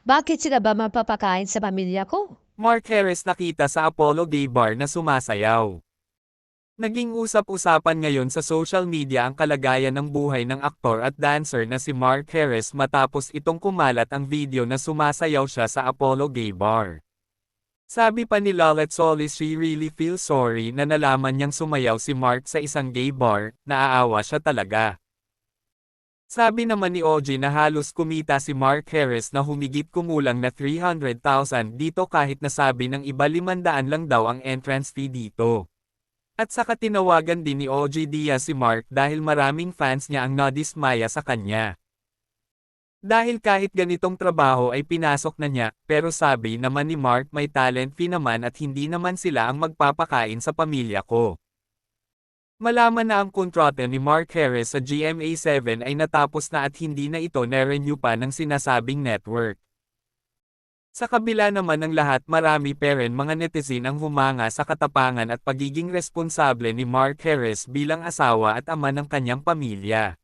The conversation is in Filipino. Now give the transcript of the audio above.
Bakit sila ba mapapakain sa pamilya ko? Mark Harris nakita sa Apollo Gay Bar na sumasayaw. Naging usap-usapan ngayon sa social media ang kalagayan ng buhay ng aktor at dancer na si Mark Harris matapos itong kumalat ang video na sumasayaw siya sa Apollo Gay Bar. Sabi pa ni Lolet Solis she really feels sorry na nalaman niyang sumayaw si Mark sa isang gay bar, naaawa siya talaga. Sabi naman ni OG na halos kumita si Mark Harris na humigit kumulang na 300,000 dito kahit nasabi ng iba 500 lang daw ang entrance fee dito. At saka tinawagan din ni OG Diaz si Mark dahil maraming fans niya ang nadismaya sa kanya. Dahil kahit ganitong trabaho ay pinasok na niya, pero sabi naman ni Mark may talent fee naman at hindi naman sila ang magpapakain sa pamilya ko. Malaman na ang kontrata ni Mark Harris sa GMA7 ay natapos na at hindi na ito na-renew pa ng sinasabing network. Sa kabila naman ng lahat marami pa rin mga netizen ang humanga sa katapangan at pagiging responsable ni Mark Harris bilang asawa at ama ng kanyang pamilya.